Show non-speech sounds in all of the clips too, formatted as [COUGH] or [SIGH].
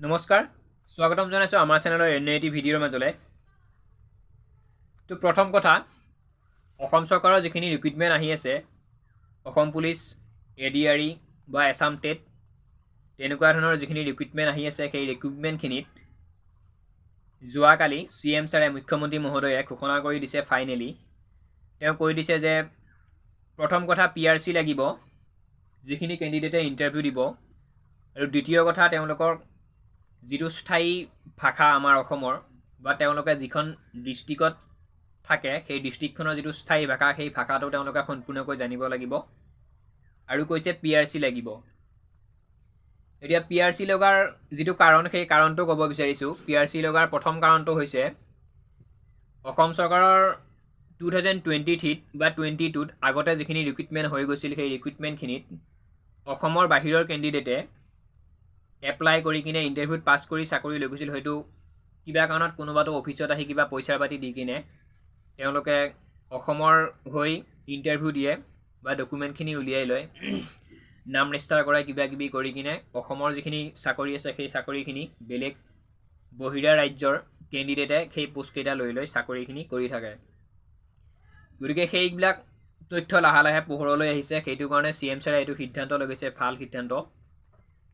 নমস্কাৰ স্বাগতম জনাইছোঁ আমাৰ চেনেলৰ এন আই টি ভিডিঅ'ৰ মাজলৈ। তো প্ৰথম কথা অসম চৰকাৰৰ যিখিনি ৰিক্ৰুইটমেণ্ট আহি আছে Asom police A D R E বা এছাম টেট তেনেকুৱা ধৰণৰ যিখিনি ৰিক্ৰুইটমেণ্ট আহি আছে সেই ৰিক্ৰুইটমেণ্টখিনিত যোৱাকালি চি এম ছাৰে মুখ্যমন্ত্ৰী মহোদয়ে ঘোষণা কৰি দিছে ফাইনেলি তেওঁ কৈ দিছে যে প্ৰথম কথা পি আৰ চি লাগিব যিখিনি কেণ্ডিডেটে ইণ্টাৰভিউ দিব আৰু দ্বিতীয় কথা তেওঁলোকৰ যিটো স্থায়ী ভাষা আমাৰ অসমৰ বা তেওঁলোকে যিখন ডিষ্ট্ৰিক্টত থাকে সেই ডিষ্ট্ৰিক্টখনৰ যিটো স্থায়ী ভাষা সেই ভাষাটো তেওঁলোকে সম্পূৰ্ণকৈ জানিব লাগিব আৰু কৈছে পি আৰ চি লাগিব। এতিয়া পি আৰ চি লগাৰ যিটো কাৰণ সেই কাৰণটো ক'ব বিচাৰিছোঁ। পি আৰ চি লগাৰ প্ৰথম কাৰণটো হৈছে অসম চৰকাৰৰ টু থাউজেণ্ড টুৱেণ্টি থ্ৰীত বা টুৱেণ্টি টুত আগতে যিখিনি ৰিক্ৰুইটমেণ্ট হৈ গৈছিল সেই ৰিক্ৰুইটমেণ্টখিনিত অসমৰ বাহিৰৰ কেণ্ডিডেটে এপ্লাই কৰি কিনে ইণ্টাৰভিউত পাছ কৰি চাকৰি লৈ গৈছিল। হয়তো কিবা কাৰণত কোনোবাটো অফিচত আহি কিবা পইচা পাতি দি কিনে তেওঁলোকে অসমৰ হৈ ইণ্টাৰভিউ দিয়ে বা ডকুমেণ্টখিনি উলিয়াই লয়। নাম ৰেজিষ্টাৰ কৰাই কিবা কিবি কৰি কিনে অসমৰ যিখিনি চাকৰি আছে সেই চাকৰিখিনি বেলেগ বহিৰা ৰাজ্যৰ কেণ্ডিডেটে সেই পোষ্টকেইটা লৈ লৈ চাকৰিখিনি কৰি থাকে। গতিকে সেইবিলাক তথ্য লাহে লাহে পোহৰলৈ আহিছে। সেইটো কাৰণে চি এম ছাৰে এইটো সিদ্ধান্ত লৈ গৈছে ভাল সিদ্ধান্ত।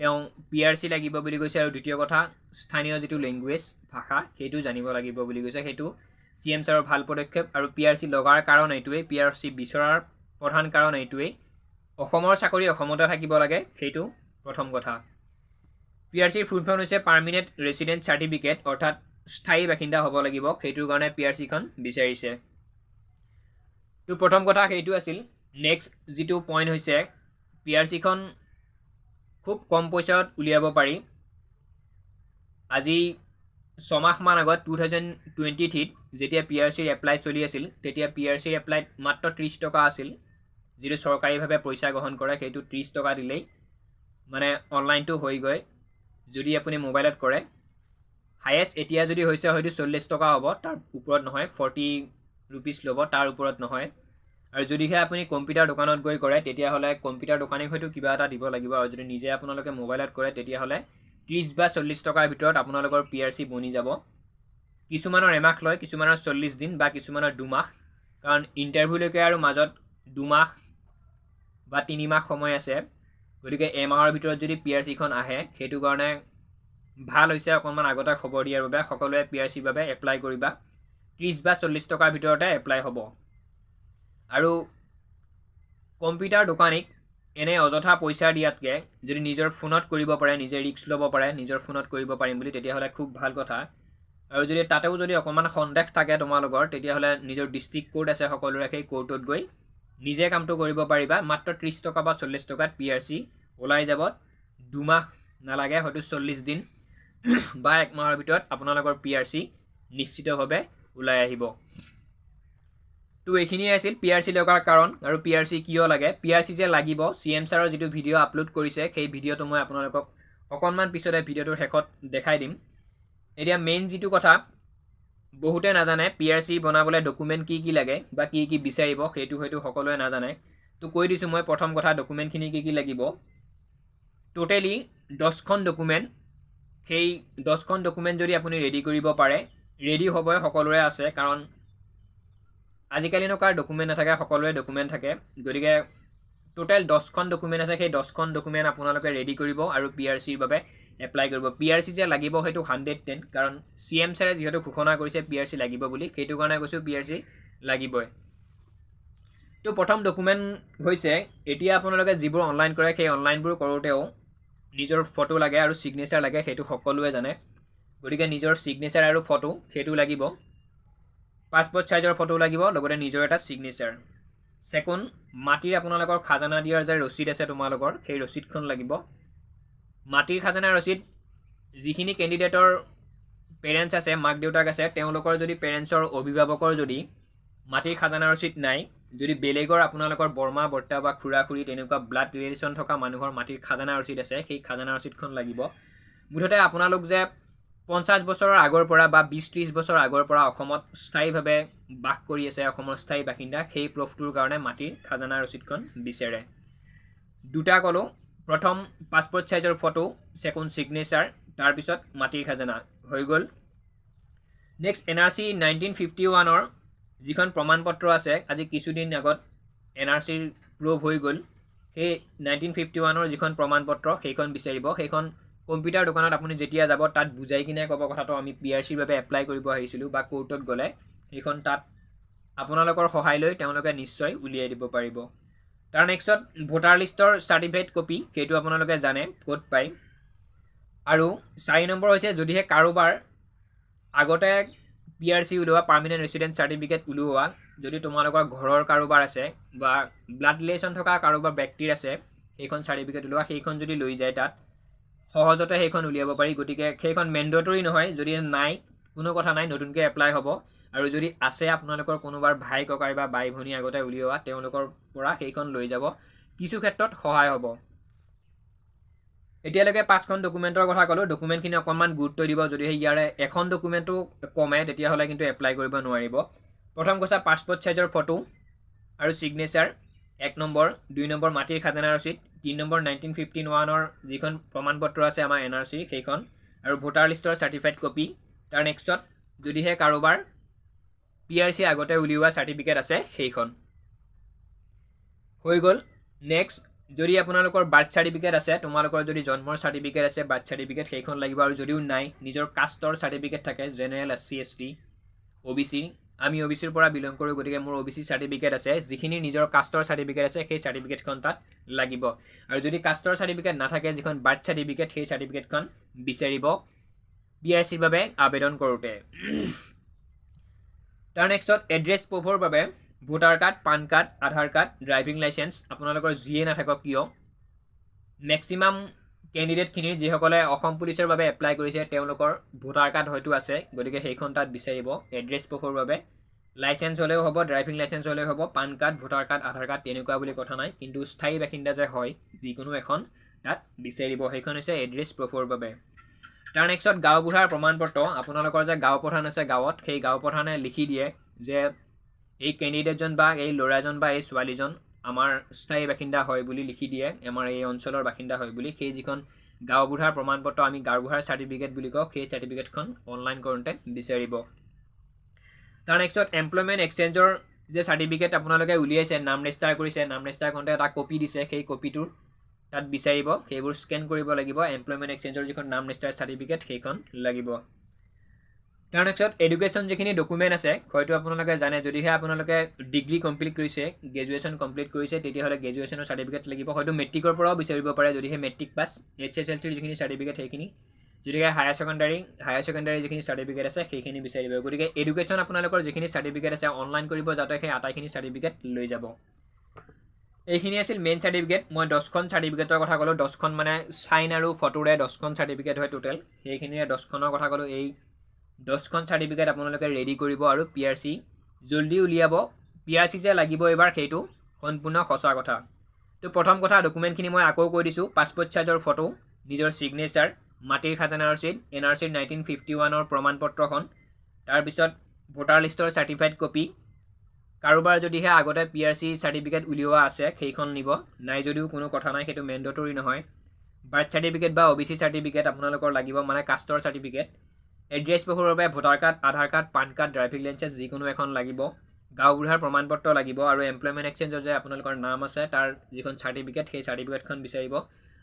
তেওঁ পি আৰ চি লাগিব বুলি কৈছে আৰু দ্বিতীয় কথা স্থানীয় যিটো লেংগুৱেজ ভাষা সেইটো জানিব লাগিব বুলি কৈছে। সেইটো চি এম ছাৰৰ ভাল পদক্ষেপ আৰু পি আৰ চি লগাৰ কাৰণ এইটোৱেই পি আৰ চি বিচৰাৰ প্ৰধান কাৰণ এইটোৱেই। অসমৰ চাকৰি অসমতে থাকিব লাগে সেইটো প্ৰথম কথা। পি আৰ চিৰ ফুল ফৰ্ম হৈছে পাৰ্মিনেণ্ট ৰেচিডেণ্ট চাৰ্টিফিকেট অৰ্থাৎ স্থায়ী বাসিন্দা হ'ব লাগিব সেইটোৰ কাৰণে পি আৰ চিখন বিচাৰিছে। তো প্ৰথম কথা সেইটো আছিল নেক্সট যিটো পইণ্ট হৈছে পি আৰ চিখন খুব কম পইচাত উলিয়াব পাৰি। আজি ছমাহমান আগত টু থাউজেণ্ড টুৱেণ্টি থ্ৰীত যেতিয়া পি আৰ চিৰ এপ্লাই চলি আছিল তেতিয়া পি আৰ চিৰ এপ্লাইত মাত্ৰ ত্ৰিছ টকা আছিল। যিটো চৰকাৰীভাৱে পইচা গ্ৰহণ কৰে সেইটো ত্ৰিছ টকা দিলেই মানে অনলাইনটো হৈ গৈ যদি আপুনি মোবাইলত কৰে। হায়েষ্ট এতিয়া যদি হৈছে হয়তো চল্লিছ টকা হ'ব তাৰ ওপৰত নহয় ফৰ্টি ৰুপিজ ল'ব তাৰ ওপৰত নহয়। আৰু যদিহে আপুনি কম্পিউটাৰ দোকানত গৈ কৰে তেতিয়াহ'লে কম্পিউটাৰ দোকানীক হয়তো কিবা এটা দিব লাগিব। আৰু যদি নিজে আপোনালোকে মোবাইলত কৰে তেতিয়াহ'লে ত্ৰিছ বা চল্লিছ টকাৰ ভিতৰত আপোনালোকৰ পি আৰ চি বনি যাব। কিছুমানৰ এমাহ লয় কিছুমানৰ চল্লিছ দিন বা কিছুমানৰ দুমাহ। কাৰণ ইণ্টাৰভিউলৈকে আৰু মাজত দুমাহ বা তিনিমাহ সময় আছে। গতিকে এমাহৰ ভিতৰত যদি পি আৰ চিখন আহে সেইটো কাৰণে ভাল হৈছে অকণমান আগতে খবৰ দিয়াৰ বাবে। সকলোৱে পি আৰ চিৰ বাবে এপ্লাই কৰিবা। ত্ৰিছ বা চল্লিছ টকাৰ ভিতৰতে এপ্লাই হ'ব। আৰু কম্পিউটাৰ দোকানীক এনে অযথা পইচা দিয়াতকৈ যদি নিজৰ ফোনত কৰিব পাৰে নিজে ৰিস্ক ল'ব পাৰে নিজৰ ফোনত কৰিব পাৰিম বুলি তেতিয়াহ'লে খুব ভাল কথা। আৰু যদি তাতেও যদি অকণমান সন্দেহ থাকে তোমালোকৰ তেতিয়াহ'লে নিজৰ ডিষ্ট্ৰিক্ট কোৰ্ট আছে সকলোৰে সেই কোৰ্টত গৈ নিজে কামটো কৰিব পাৰিবা। মাত্ৰ ত্ৰিছ টকা বা চল্লিছ টকাত পি আৰ চি ওলাই যাব। দুমাহ নালাগে হয়তো চল্লিছ দিন বা এক মাহৰ ভিতৰত আপোনালোকৰ পি আৰ চি নিশ্চিতভাৱে ওলাই আহিব। তো এইখিনিয়ে আছিল পি আৰ চি লগাৰ কাৰণ আৰু পি আৰ চি কিয় লাগে? পি আৰ চি যে লাগিব চি এম ছাৰৰ যিটো ভিডিঅ' আপলোড কৰিছে সেই ভিডিঅ'টো মই আপোনালোকক অকণমান পিছতে ভিডিঅ'টোৰ শেষত দেখাই দিম। এতিয়া মেইন যিটো কথা বহুতে নাজানে পি আৰ চি বনাবলৈ ডকুমেণ্ট কি কি লাগে বা কি কি বিচাৰিব সেইটো হয়তো সকলোৱে নাজানে। তো কৈ দিছোঁ মই প্ৰথম কথা ডকুমেণ্টখিনি কি কি লাগিব। ট'টেলি দহখন ডকুমেণ্ট সেই দহখন ডকুমেণ্ট যদি আপুনি ৰেডি কৰিব পাৰে ৰেডি হ'বই সকলোৰে আছে কাৰণ আজিকালি নকাৰ ডকুমেণ্ট নাথাকে সকলোৰে ডকুমেণ্ট থাকে। গতিকে টোটেল দহখন ডকুমেণ্ট আছে সেই দহখন ডকুমেণ্ট আপোনালোকে ৰেডি কৰিব আৰু পি আৰ চিৰ বাবে এপ্লাই কৰিব। পি আৰ চি যে লাগিব সেইটো হাণ্ড্ৰেড টেন কাৰণ চি এম ছাৰে যিহেতু ঘোষণা কৰিছে পি আৰ চি লাগিব বুলি সেইটো কাৰণে কৈছোঁ পি আৰ চি লাগিবই। তো প্ৰথম ডকুমেণ্ট হৈছে এতিয়া আপোনালোকে যিবোৰ অনলাইন কৰে সেই অনলাইনবোৰ কৰোঁতেও নিজৰ ফটো লাগে আৰু ছিগনেচাৰ লাগে সেইটো সকলোৱে জানে। গতিকে নিজৰ ছিগনেচাৰ আৰু ফটো সেইটো লাগিব। পাছপৰ্ট চাইজৰ ফটো লাগিব লগতে নিজৰ এটা ছিগনেচাৰ ছেকেণ্ড মাটিৰ আপোনালোকৰ খাজানা দিয়াৰ যে ৰচিদ আছে তোমালোকৰ সেই ৰচিদখন লাগিব। মাটিৰ খাজানা ৰচিদ যিখিনি কেণ্ডিডেটৰ পেৰেণ্টছ আছে মাক দেউতাক আছে তেওঁলোকৰ যদি পেৰেণ্টছৰ অভিভাৱকৰ যদি মাটিৰ খাজানা ৰচিদ নাই যদি বেলেগৰ আপোনালোকৰ বৰমা বৰ্তা বা খুৰা খুৰী তেনেকুৱা ব্লাড ৰিলেশ্যন থকা মানুহৰ মাটিৰ খাজানা ৰচিদ আছে সেই খাজানা ৰচিদখন লাগিব। মুঠতে আপোনালোক যে পঞ্চাছ বছৰৰ আগৰ পৰা বা বিছ ত্ৰিছ বছৰ আগৰ পৰা অসমত স্থায়ীভাৱে বাস কৰি আছে অসমৰ স্থায়ী বাসিন্দা সেই প্ৰুফটোৰ কাৰণে মাটিৰ খাজানা ৰচিদখন বিচাৰে। দুটা ক'লোঁ প্ৰথম পাছপৰ্ট চাইজৰ ফটো ছেকেণ্ড ছিগনেচাৰ তাৰপিছত মাটিৰ খাজানা হৈ গ'ল। Next N R C nineteen fifty ওৱানৰ যিখন প্ৰমাণ পত্ৰ আছে আজি কিছুদিন আগত এন আৰ চিৰ প্ৰুভ হৈ গ'ল। সেই নাইনটিন ফিফটি ওৱানৰ যিখন প্ৰমাণ পত্ৰ সেইখন বিচাৰিব। সেইখন কম্পিউটাৰ দোকানত আপুনি যেতিয়া যাব তাত বুজাই কিনে ক'ব কথাটো আমি পি আৰ চিৰ বাবে এপ্লাই কৰিব আহিছিলোঁ বা কোৰ্টত গ'লে সেইখন তাত আপোনালোকৰ সহায় লৈ তেওঁলোকে নিশ্চয় উলিয়াই দিব পাৰিব। তাৰ নেক্সটত ভোটাৰ লিষ্টৰ চাৰ্টিফিকেট কপি সেইটো আপোনালোকে জানে ক'ত পায়। আৰু চাৰি নম্বৰ হৈছে যদিহে কাৰোবাৰ আগতে পি আৰ চি ওলোৱা পাৰ্মানেণ্ট ৰেচিডেণ্ট চাৰ্টিফিকেট ওলোৱা যদি তোমালোকৰ ঘৰৰ কাৰোবাৰ আছে বা ব্লাড ৰিলেশ্যন থকা কাৰোবাৰ ব্যক্তিৰ আছে সেইখন চাৰ্টিফিকেট ওলোৱা সেইখন যদি লৈ যায় তাত সহজতে সেইখন উলিয়াব পাৰি। গতিকে সেইখন মেণ্ডেটৰী নহয় যদি নাই কোনো কথা নাই নতুনকৈ এপ্লাই হ'ব। আৰু যদি আছে আপোনালোকৰ কোনোবাৰ ভাই ককাই বা বাই ভনী আগতে উলিওৱা তেওঁলোকৰ পৰা সেইখন লৈ যাব। কিছু ক্ষেত্ৰত সহায় হ'ব। এতিয়ালৈকে পাঁচখন ডকুমেণ্টৰ কথা ক'লোঁ। ডকুমেণ্টখিনি অকণমান গুৰুত্ব দিব। যদিহে ইয়াৰে এখন ডকুমেণ্টো কমে তেতিয়াহ'লে কিন্তু এপ্লাই কৰিব নোৱাৰিব। প্ৰথম কথা পাছপৰ্ট চাইজৰ ফটো আৰু ছিগনেচাৰ এক নম্বৰ দুই নম্বৰ মাটিৰ খাজানা ৰচিদ। তিনি নম্বৰ নাইনটিন ফিফটিন ওৱানৰ যিখন প্ৰমাণ পত্ৰ আছে আমাৰ এন আৰ চি সেইখন। আৰু ভোটাৰ লিষ্টৰ চাৰ্টিফাইড কপি তাৰ নেক্সটত যদিহে কাৰোবাৰ পি আৰ চি আগতে উলিওৱা চাৰ্টিফিকেট আছে, সেইখন। হৈ গ'ল। নেক্সট যদি আপোনালোকৰ বাৰ্থ চাৰ্টিফিকেট আছে, তোমালোকৰ যদি জন্মৰ চাৰ্টিফিকেট আছে বাৰ্থ চাৰ্টিফিকেট সেইখন লাগিব। আৰু যদিও নাই, নিজৰ কাষ্টৰ চাৰ্টিফিকেট থাকে general S C S T O' B C আমি অ' বি চিৰ পৰা বিলং কৰোঁ গতিকে মোৰ অ' বি চি চাৰ্টিফিকেট আছে। যিখিনি নিজৰ কাষ্টৰ চাৰ্টিফিকেট আছে সেই চাৰ্টিফিকেটখন তাত লাগিব। আৰু যদি কাষ্টৰ চাৰ্টিফিকেট নাথাকে যিখন বাৰ্থ চাৰ্টিফিকেট সেই চাৰ্টিফিকেটখন বিচাৰিব পি আৰ চিৰ বাবে আবেদন কৰোঁতে। [CLEARS THROAT] তাৰ নেক্সটত এড্ৰেছ প্ৰুফৰ বাবে voter card PAN card Aadhaar card driving licence আপোনালোকৰ যিয়ে নাথাকক কিয় মেক্সিমাম কেণ্ডিডেটখিনিৰ যিসকলে অসম পুলিচৰ বাবে এপ্লাই কৰিছে তেওঁলোকৰ ভোটাৰ কাৰ্ড হয়তো আছে গতিকে সেইখন তাত বিচাৰিব। এড্ৰেছ প্ৰুফৰ বাবে লাইচেঞ্চ হ'লেও হ'ব ড্ৰাইভিং লাইচেঞ্চ হ'লেও হ'ব PAN card voter card Aadhaar card তেনেকুৱা বুলি কথা নাই কিন্তু স্থায়ী বাসিন্দা যে হয় যিকোনো এখন তাত বিচাৰিব। সেইখন হৈছে এড্ৰেছ প্ৰুফৰ বাবে। তাৰ নেক্সটত গাঁওবুঢ়াৰ প্ৰমাণ পত্ৰ। আপোনালোকৰ যে গাঁও প্ৰধান আছে গাঁৱত সেই গাঁও প্ৰধানে লিখি দিয়ে যে এই কেণ্ডিডেটজন বা এই ল'ৰাজন বা এই ছোৱালীজন আমাৰ স্থায়ী বাসিন্দা হয় বুলি লিখি দিয়ে। আমাৰ এই অঞ্চলৰ বাসিন্দা হয় বুলি সেই যিখন গাঁওবুঢ়াৰ প্ৰমাণ পত্ৰ আমি গাঁওবুঢ়াৰ চাৰ্টিফিকেট বুলি কওঁ সেই চাৰ্টিফিকেটখন অনলাইন কৰোঁতে বিচাৰিব। তাৰ নেক্সটত এমপ্লয়মেণ্ট এক্সচেঞ্জৰ যে চাৰ্টিফিকেট আপোনালোকে উলিয়াইছে নাম ৰেজিষ্টাৰ কৰিছে নাম ৰেজিষ্টাৰ কৰোঁতে এটা কপি দিছে সেই কপিটোৰ তাত বিচাৰিব সেইবোৰ স্কেন কৰিব লাগিব। এমপ্লয়মেণ্ট এক্সচেঞ্জৰ যিখন নাম ৰেজিষ্টাৰ চাৰ্টিফিকেট সেইখন লাগিব। তাৰ নেক্সট এডুকেশ্যন যিখিনি ডকুমেণ্ট আছে হয়তো আপোনালোকে জানে যদিহে আপোনালোকে ডিগ্ৰী কমপ্লিট কৰিছে গ্ৰেজুৱেশ্যন কমপ্লিট কৰিছে তেতিয়াহ'লে গ্ৰেজুৱেশ্যনৰ চাৰ্টিফিকেট লাগিব। হয়তো মেট্ৰিকৰ পৰাও বিচাৰিব পাৰে যদিহে matric pass H S L চিৰ যিখিনি চাৰ্টিফিকেট সেইখিনি যদিহে হায়াৰ ছেকেণ্ডাৰী হায়াৰ ছেকেণ্ডাৰী যিখিনি চাৰ্টিফিকেট আছে সেইখিনি বিচাৰিব। গতিকে এডুকেশ্যন আপোনালোকৰ যিখিনি চাৰ্টিফিকেট আছে অনলাইন কৰিব যাতে সেই আটাইখিনি চাৰ্টিফিকেট লৈ যাব। এইখিনি আছিল মেইন চাৰ্টিফিকেট মই দহখন চাৰ্টিফিকেটৰ কথা ক'লোঁ। দহখন মানে চাইন আৰু ফটোৰে দহখন চাৰ্টিফিকেট হয় টোটেল সেইখিনিৰে দহখনৰ কথা ক'লোঁ। এই দহখন চাৰ্টিফিকেট আপোনালোকে ৰেডি কৰিব আৰু পি আৰ চি জল্দি উলিয়াব। পি আৰ চি যে লাগিব এইবাৰ সেইটো সম্পূৰ্ণ সঁচা কথা। তো প্ৰথম কথা ডকুমেণ্টখিনি মই আকৌ কৈ দিছোঁ পাছপৰ্ট চাইজৰ ফটো নিজৰ ছিগনেচাৰ মাটিৰ খাজানা ৰচিদ এন আৰ চিৰ নাইনটিন ফিফটি ওৱানৰ প্ৰমাণ পত্ৰখন তাৰপিছত ভোটাৰ লিষ্টৰ চাৰ্টিফাইড কপি কাৰোবাৰ যদিহে আগতে পি আৰ চি চাৰ্টিফিকেট উলিওৱা আছে সেইখন নিব। নাই যদিও কোনো কথা নাই সেইটো মেণ্ডেটৰী নহয়। বাৰ্থ চাৰ্টিফিকেট বা অ' বি চি চাৰ্টিফিকেট আপোনালোকৰ লাগিব মানে কাষ্টৰ চাৰ্টিফিকেট এড্ৰেছ প্ৰুফৰ বাবে voter card Aadhaar card PAN card driving licence যিকোনো এখন লাগিব। গাঁওবুঢ়াৰ প্ৰমাণ পত্ৰ লাগিব আৰু এমপ্লয়মেণ্ট এক্সচেঞ্জৰ যে আপোনালোকৰ নাম আছে তাৰ যিখন চাৰ্টিফিকেট সেই চাৰ্টিফিকেটখন বিচাৰিব।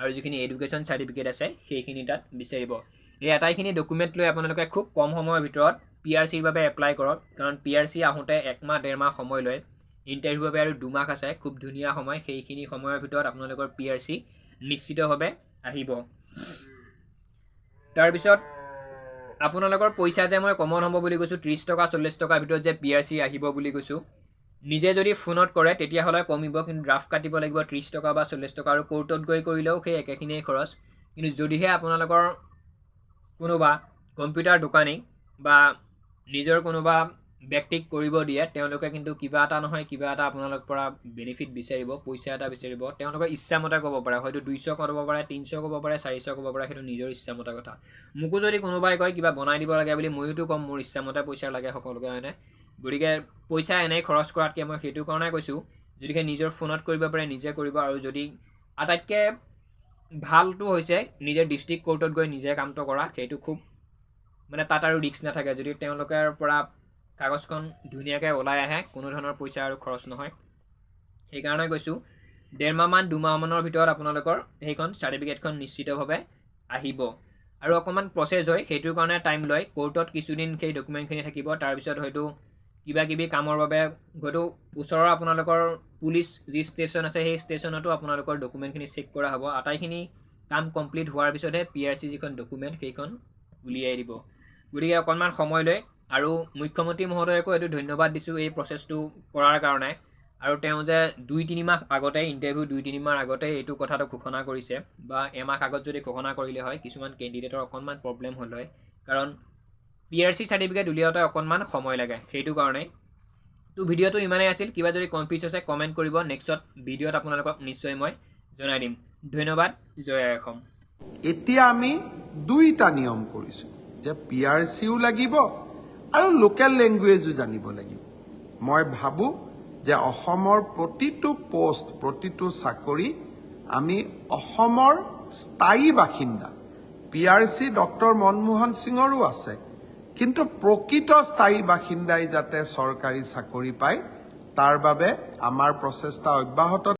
আৰু যিখিনি এডুকেশ্যন চাৰ্টিফিকেট আছে সেইখিনি তাত বিচাৰিব। এই আটাইখিনি ডকুমেণ্ট লৈ আপোনালোকে খুব কম সময়ৰ ভিতৰত পি আৰ চিৰ বাবে এপ্লাই কৰক কাৰণ পি আৰ চি আহোঁতে একমাহ ডেৰ মাহ সময় লয়। ইণ্টাৰভিউৰ বাবে আৰু দুমাহ আছে খুব ধুনীয়া সময়। সেইখিনি সময়ৰ ভিতৰত আপোনালোকৰ পি আৰ চি নিশ্চিতভাৱে আহিব। তাৰপিছত আপোনালোকৰ পইচা যে মই কমন হ'ব বুলি কৈছোঁ ত্ৰিছ টকা চল্লিছ টকাৰ ভিতৰত যে পি আৰ চি আহিব বুলি কৈছোঁ নিজে যদি ফোনত কৰে তেতিয়াহ'লে কমিব কিন্তু ড্ৰাফ্ট কাটিব লাগিব ত্ৰিছ টকা বা চল্লিছ টকা আৰু কোৰ্টত গৈ কৰিলেও সেই একেখিনিয়ে খৰচ। কিন্তু যদিহে আপোনালোকৰ কোনোবা কম্পিউটাৰ দোকানী বা নিজৰ কোনোবা ব্যক্তিক কৰিব দিয়ে তেওঁলোকে কিন্তু কিবা এটা নহয় কিবা এটা আপোনালোকৰ পৰা বেনিফিট বিচাৰিব পইচা এটা বিচাৰিব। তেওঁলোকৰ ইচ্ছামতে ক'ব পাৰে হয়তো দুইশ ক'ব পাৰে তিনিশ ক'ব পাৰে চাৰিশ ক'ব পাৰে সেইটো নিজৰ ইচ্ছামতে কথা। মোকো যদি কোনোবাই কয় কিবা বনাই দিব লাগে বুলি ময়োতো ক'ম মোৰ ইচ্ছামতে পইচা লাগে সকলোকে হয়নে? গতিকে পইচা এনেই খৰচ কৰাতকৈ মই সেইটো কাৰণে কৈছোঁ যদিহে নিজৰ ফোনত কৰিব পাৰে নিজে কৰিব আৰু যদি আটাইতকৈ ভালটো হৈছে নিজে ডিষ্ট্ৰিক্ট কোৰ্টত গৈ নিজে কামটো কৰা সেইটো খুব মানে তাত আৰু ৰিস্ক নাথাকে। যদি তেওঁলোকৰ পৰা কাগজখন ধুনীয়াকৈ ওলাই আহে কোনো ধৰণৰ পইচা আৰু খৰচ নহয়। সেইকাৰণে কৈছোঁ ডেৰমাহমান দুমাহমানৰ ভিতৰত আপোনালোকৰ সেইখন চাৰ্টিফিকেটখন নিশ্চিতভাৱে আহিব। আৰু অকণমান প্ৰচেছ হয় সেইটোৰ কাৰণে টাইম লয়। কোৰ্টত কিছুদিন সেই ডকুমেণ্টখিনি থাকিব তাৰপিছত হয়তো কিবা কিবি কামৰ বাবে হয়তো ওচৰৰ আপোনালোকৰ পুলিচ যি ষ্টেচন আছে সেই ষ্টেচনতো আপোনালোকৰ ডকুমেণ্টখিনি চেক কৰা হ'ব। আটাইখিনি কাম কমপ্লিট হোৱাৰ পিছতহে পি আৰ চি যিখন ডকুমেণ্ট সেইখন উলিয়াই দিব। গতিকে অকণমান সময় লয়। আৰু মুখ্যমন্ত্ৰী মহোদয়কো এইটো ধন্যবাদ দিছোঁ এই প্ৰচেছটো কৰাৰ কাৰণে। আৰু তেওঁ যে দুই তিনিমাহ আগতে ইণ্টাৰভিউ দুই তিনিমাহ আগতে এইটো কথাটো ঘোষণা কৰিছে বা এমাহ আগত যদি ঘোষণা কৰিলে হয় কিছুমান কেণ্ডিডেটৰ অকণমান প্ৰব্লেম হ'ল হয়। কাৰণ পি আৰ চি চাৰ্টিফিকেট উলিয়াওঁতে অকণমান সময় লাগে সেইটো কাৰণেই তো ভিডিঅ'টো ইমানেই আছিল। কিবা যদি কনফিউজ আছে কমেণ্ট কৰিব। নেক্সটত ভিডিঅ'ত আপোনালোকক নিশ্চয় মই জনাই দিম। ধন্যবাদ। জয় অসম এতিয়া আমি দুইটা নিয়ম কৰিছোঁ যে পি আৰ চিও লাগিব আৰু লোকেল লেংগুৱেজো জানিব লাগিব। মই ভাবোঁ যে অসমৰ প্ৰতিটো পষ্ট প্ৰতিটো চাকৰি আমি অসমৰ স্থায়ী বাসিন্দা P R C doctor Manmohan সিঙৰো আছে। কিন্তু প্ৰকৃত স্থায়ী বাসিন্দাই যাতে চৰকাৰী চাকৰি পায় তাৰ বাবে আমাৰ প্ৰচেষ্টা অব্যাহত